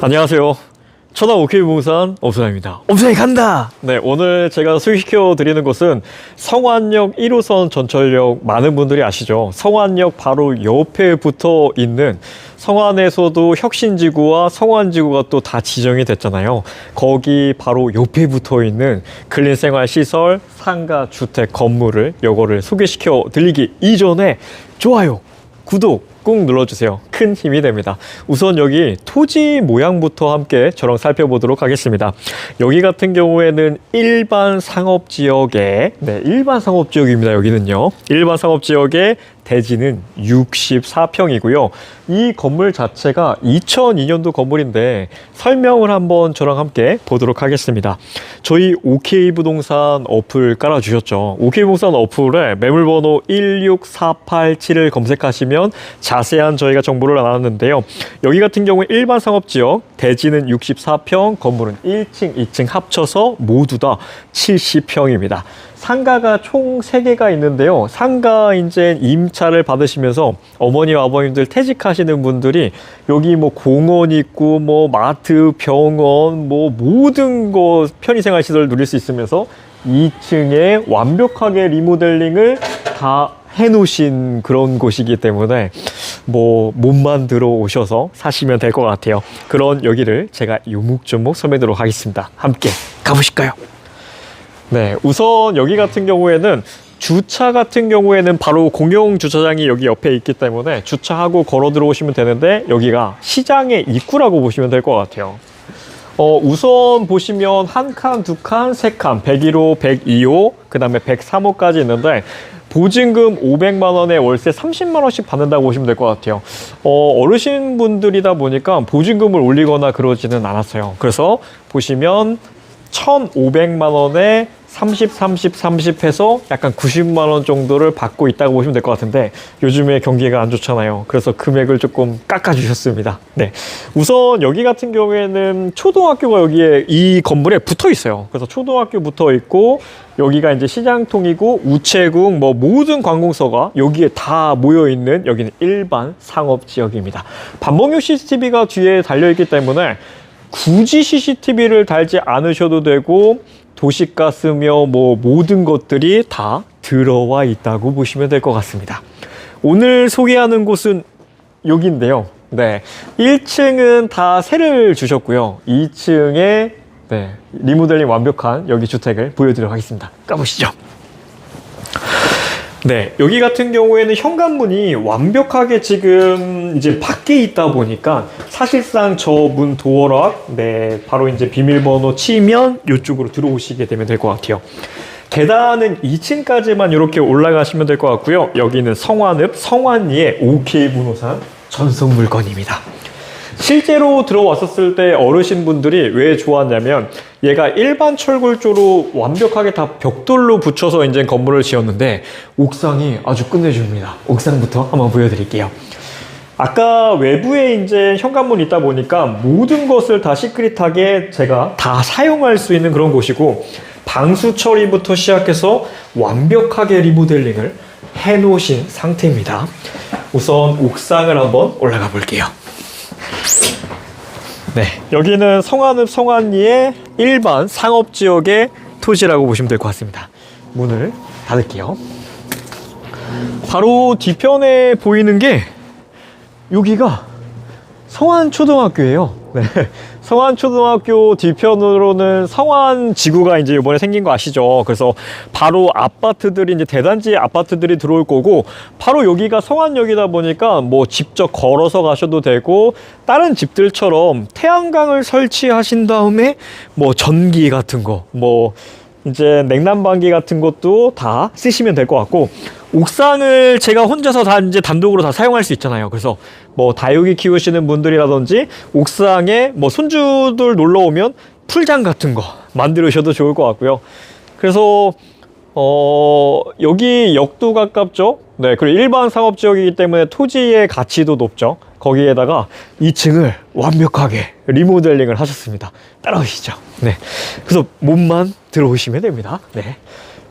안녕하세요. 천안 오케이 부동산 엄선아입니다. 엄선이 간다! 네, 오늘 제가 소개시켜 드리는 곳은 성안역 1호선 전철역 많은 분들이 아시죠? 성안역 바로 옆에 붙어 있는 성안에서도 혁신지구와 성안지구가 또 다 지정이 됐잖아요. 거기 바로 옆에 붙어 있는 근린생활시설 상가 주택 건물을 요거를 소개시켜 드리기 이전에 좋아요, 구독 꾹 눌러주세요. 큰 힘이 됩니다. 우선 여기 토지 모양부터 함께 저랑 살펴보도록 하겠습니다. 여기 같은 경우에는 일반 상업 지역에, 네, 일반 상업 지역입니다. 여기는요. 일반 상업 지역에 대지는 64평이고요. 이 건물 자체가 2002년도 건물인데 설명을 한번 저랑 함께 보도록 하겠습니다. 저희 OK 부동산 어플 깔아주셨죠. OK 부동산 어플에 매물번호 16487을 검색하시면 자 세한 저희가 정보를 나눴는데요. 여기 같은 경우에 일반 상업지역 대지는 64평, 건물은 1층, 2층 합쳐서 모두 다 70평입니다. 상가가 총 3개가 있는데요. 상가 이제 임차를 받으시면서 어머니와 아버님들 퇴직하시는 분들이 여기 뭐 공원 있고 뭐 마트, 병원 뭐 모든 거 편의생활 시설 누릴 수 있으면서 2층에 완벽하게 리모델링을 다 해놓으신 그런 곳이기 때문에 뭐 몸만 들어오셔서 사시면 될 것 같아요. 그런 여기를 제가 요목조목 설명드리도록 하겠습니다. 함께 가보실까요? 네, 우선 여기 같은 경우에는 주차 같은 경우에는 바로 공용 주차장이 여기 옆에 있기 때문에 주차하고 걸어 들어오시면 되는데 여기가 시장의 입구라고 보시면 될 것 같아요. 어, 우선 보시면 한 칸, 두 칸, 세 칸, 101호, 102호, 그 다음에 103호까지 있는데 보증금 500만 원에 월세 30만 원씩 받는다고 보시면 될 것 같아요. 어, 어르신 분들이다 보니까 보증금을 올리거나 그러지는 않았어요. 그래서 보시면 1,500만 원에 30, 30, 30 해서 약간 90만 원 정도를 받고 있다고 보시면 될 것 같은데 요즘에 경기가 안 좋잖아요. 그래서 금액을 조금 깎아주셨습니다. 네. 우선 여기 같은 경우에는 초등학교가 여기에 이 건물에 붙어 있어요. 그래서 초등학교 붙어 있고 여기가 이제 시장통이고 우체국 뭐 모든 관공서가 여기에 다 모여 있는 여기는 일반 상업 지역입니다. 반복용 CCTV가 뒤에 달려 있기 때문에 굳이 CCTV를 달지 않으셔도 되고 도시가스며 뭐 모든 것들이 다 들어와 있다고 보시면 될 것 같습니다. 오늘 소개하는 곳은 여기인데요. 네. 1층은 다 세를 주셨고요. 2층에 네, 리모델링 완벽한 여기 주택을 보여드리도록 하겠습니다. 까보시죠. 네, 여기 같은 경우에는 현관문이 완벽하게 지금 이제 밖에 있다 보니까 사실상 저 문 도어락, 네, 바로 이제 비밀번호 치면 이쪽으로 들어오시게 되면 될 것 같아요. 계단은 2층까지만 이렇게 올라가시면 될 것 같고요. 여기는 성완읍 성완리의 OK 분호산 전속 물건입니다. 실제로 들어왔었을 때 어르신분들이 왜 좋았냐면 얘가 일반 철골조로 완벽하게 다 벽돌로 붙여서 이제 건물을 지었는데 옥상이 아주 끝내줍니다. 옥상부터 한번 보여드릴게요. 아까 외부에 이제 현관문 있다 보니까 모든 것을 다 시크릿하게 제가 다 사용할 수 있는 그런 곳이고 방수 처리부터 시작해서 완벽하게 리모델링을 해 놓으신 상태입니다. 우선 옥상을 한번 올라가 볼게요. 네, 여기는 성안읍 성안리의 일반 상업 지역의 토지라고 보시면 될 것 같습니다. 문을 닫을게요. 바로 뒤편에 보이는 게 여기가 성안 초등학교예요. 네. 성안초등학교 뒤편으로는 성안 지구가 이제 이번에 생긴 거 아시죠? 그래서 바로 아파트들이 이제 대단지 아파트들이 들어올 거고 바로 여기가 성안역이다 보니까 뭐 직접 걸어서 가셔도 되고 다른 집들처럼 태양광을 설치하신 다음에 뭐 전기 같은 거 뭐 이제 냉난방기 같은 것도 다 쓰시면 될 것 같고 옥상을 제가 혼자서 다 이제 단독으로 다 사용할 수 있잖아요. 그래서 뭐 다육이 키우시는 분들이라든지 옥상에 뭐 손주들 놀러 오면 풀장 같은 거 만들으셔도 좋을 것 같고요. 그래서 어 여기 역도 가깝죠. 네, 그리고 일반 상업 지역이기 때문에 토지의 가치도 높죠. 거기에다가 2층을 완벽하게 리모델링을 하셨습니다. 따라오시죠. 네, 그래서 몸만 들어오시면 됩니다. 네.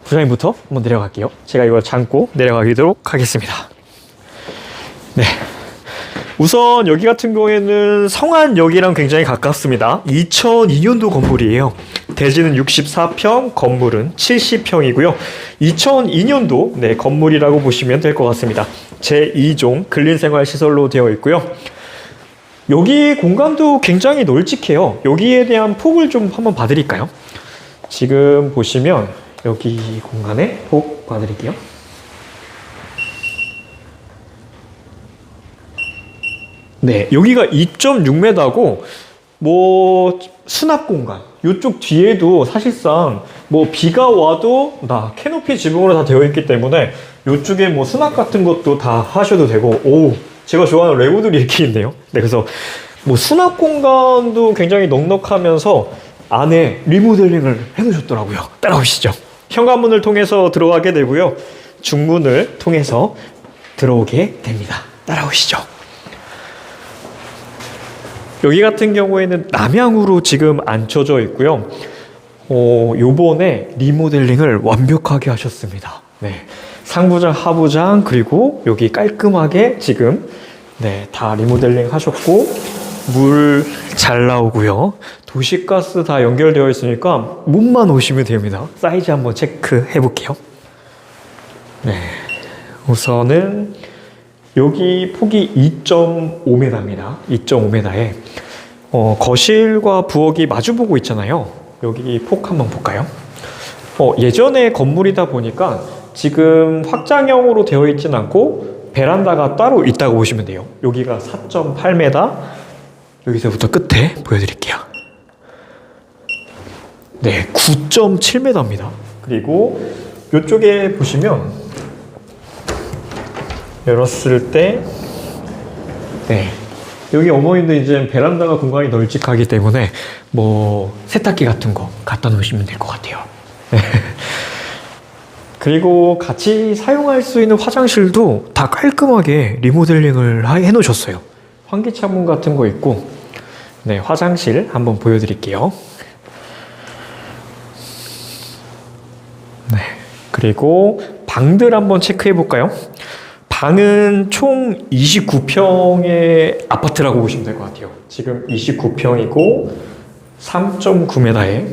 부장님부터 한번 내려갈게요. 제가 이걸 잠고 내려가도록 하겠습니다. 네. 우선 여기 같은 경우에는 성안역이랑 굉장히 가깝습니다. 2002년도 건물이에요. 대지는 64평, 건물은 70평이고요. 2002년도 네, 건물이라고 보시면 될 것 같습니다. 제2종 근린생활시설로 되어 있고요. 여기 공간도 굉장히 널찍해요. 여기에 대한 폭을 좀 한번 봐드릴까요? 지금 보시면 여기 공간에 폭 봐드릴게요. 네, 여기가 2.6m고 뭐 수납 공간 이쪽 뒤에도 사실상 뭐 비가 와도 나 캐노피 지붕으로 다 되어 있기 때문에 이쪽에 뭐 수납 같은 것도 다 하셔도 되고 오 제가 좋아하는 레고들이 이렇게 있네요. 네, 그래서 뭐 수납 공간도 굉장히 넉넉하면서 안에 리모델링을 해놓으셨더라고요. 따라오시죠. 현관문을 통해서 들어가게 되고요. 중문을 통해서 들어오게 됩니다. 따라오시죠. 여기 같은 경우에는 남향으로 지금 앉혀져 있고요. 어, 요번에 리모델링을 완벽하게 하셨습니다. 네. 상부장, 하부장, 그리고 여기 깔끔하게 지금, 네, 다 리모델링 하셨고, 물 잘 나오고요. 도시가스 다 연결되어 있으니까 문만 오시면 됩니다. 사이즈 한번 체크해 볼게요. 네. 우선은 여기 폭이 2.5m입니다. 2.5m에 어, 거실과 부엌이 마주보고 있잖아요. 여기 폭 한번 볼까요? 어, 예전에 건물이다 보니까 지금 확장형으로 되어 있진 않고 베란다가 따로 있다고 보시면 돼요. 여기가 4.8m, 여기서부터 끝에 보여드릴게요. 네, 9.7m입니다. 그리고 이쪽에 보시면 열었을 때, 네. 여기 어머님도 이제 베란다가 공간이 널찍하기 때문에 뭐 세탁기 같은 거 갖다 놓으시면 될 것 같아요. 네. 그리고 같이 사용할 수 있는 화장실도 다 깔끔하게 리모델링을 하- 해놓으셨어요. 환기 창문 같은 거 있고, 네, 화장실 한번 보여드릴게요. 네. 그리고 방들 한번 체크해 볼까요? 방은 총 29평의 아파트라고 보시면 될 것 같아요. 지금 29평이고 3.9m에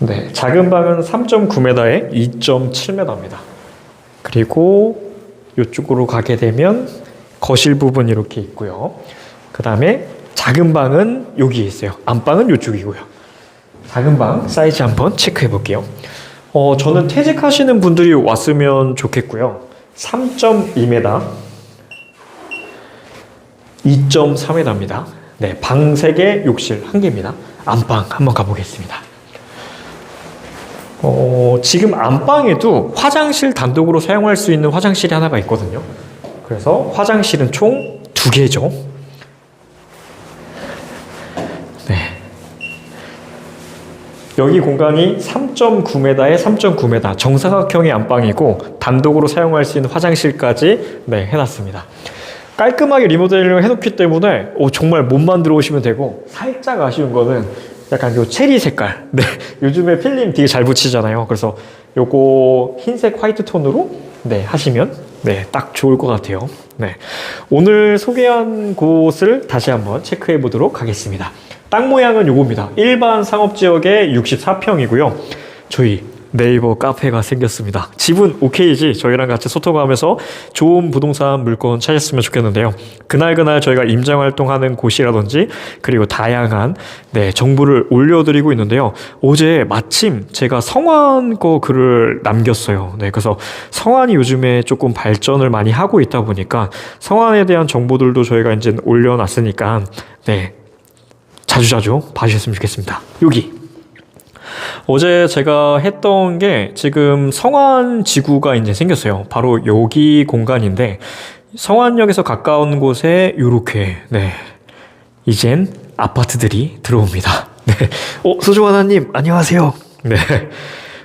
네, 작은 방은 3.9m에 2.7m입니다. 그리고 이쪽으로 가게 되면 거실 부분 이렇게 있고요. 그 다음에 작은 방은 여기 있어요. 안방은 이쪽이고요. 작은 방 사이즈 한번 체크해 볼게요. 어, 저는 퇴직하시는 분들이 왔으면 좋겠고요. 3.2m, 2.3m입니다. 네, 방 3개, 욕실 1개입니다. 안방 한번 가보겠습니다. 어, 지금 안방에도 화장실 단독으로 사용할 수 있는 화장실이 하나가 있거든요. 그래서 화장실은 총 2개죠. 여기 공간이 3.9m에 3.9m 정사각형의 안방이고 단독으로 사용할 수 있는 화장실까지 네, 해놨습니다. 깔끔하게 리모델링을 해놓기 때문에 오, 정말 몸만 들어오시면 되고 살짝 아쉬운 거는 약간 요 체리 색깔. 네, 요즘에 필름 되게 잘 붙이잖아요. 그래서 요거 흰색 화이트 톤으로 네 하시면 네 딱 좋을 것 같아요. 네, 오늘 소개한 곳을 다시 한번 체크해 보도록 하겠습니다. 땅 모양은 요겁니다. 일반 상업 지역의 64평이고요. 저희 네이버 카페가 생겼습니다. 집은 오케이지 저희랑 같이 소통하면서 좋은 부동산 물건 찾았으면 좋겠는데요. 그날그날 저희가 임장 활동하는 곳이라든지 그리고 다양한 네, 정보를 올려드리고 있는데요. 어제 마침 제가 성환 거 글을 남겼어요. 네, 그래서 성환이 요즘에 조금 발전을 많이 하고 있다 보니까 성환에 대한 정보들도 저희가 이제 올려놨으니까 네, 자주자주 봐주셨으면 좋겠습니다. 여기 어제 제가 했던 게 지금 성안 지구가 이제 생겼어요. 바로 여기 공간인데 성안역에서 가까운 곳에 요렇게 네 이젠 아파트들이 들어옵니다. 네, 어 소중하나님 안녕하세요. 네.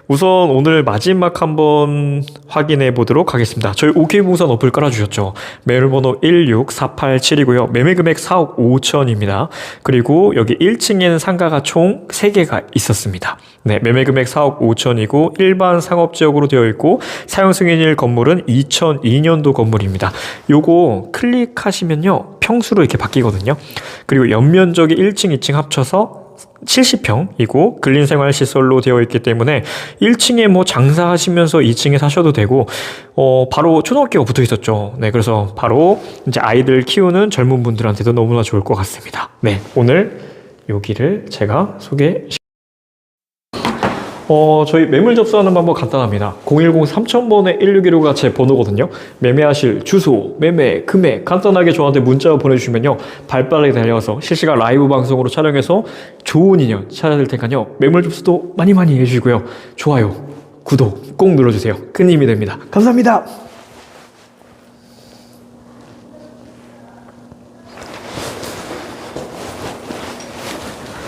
우선 오늘 마지막 한번 확인해 보도록 하겠습니다. 저희 OK 부동산 어플 깔아주셨죠. 매물번호 16487이고요. 매매 금액 4억 5천입니다. 그리고 여기 1층에는 상가가 총 3개가 있었습니다. 네, 매매 금액 4억 5천이고 일반 상업지역으로 되어 있고 사용 승인일 건물은 2002년도 건물입니다. 요거 클릭하시면요. 평수로 이렇게 바뀌거든요. 그리고 연면적이 1층, 2층 합쳐서 70평이고 근린 생활 시설로 되어 있기 때문에 1층에 뭐 장사하시면서 2층에 사셔도 되고 어 바로 초등학교가 붙어 있었죠. 네, 그래서 바로 이제 아이들 키우는 젊은 분들한테도 너무나 좋을 것 같습니다. 네, 오늘 여기를 제가 소개 어, 저희 매물 접수하는 방법 간단합니다. 010-3000번에 161호가 제 번호거든요. 매매하실 주소, 매매, 금액 간단하게 저한테 문자 보내주시면요. 발빠르게 달려서 실시간 라이브 방송으로 촬영해서 좋은 인연 찾아드릴 테니까요. 매물 접수도 많이 많이 해주시고요. 좋아요, 구독 꼭 눌러주세요. 큰 힘이 됩니다. 감사합니다.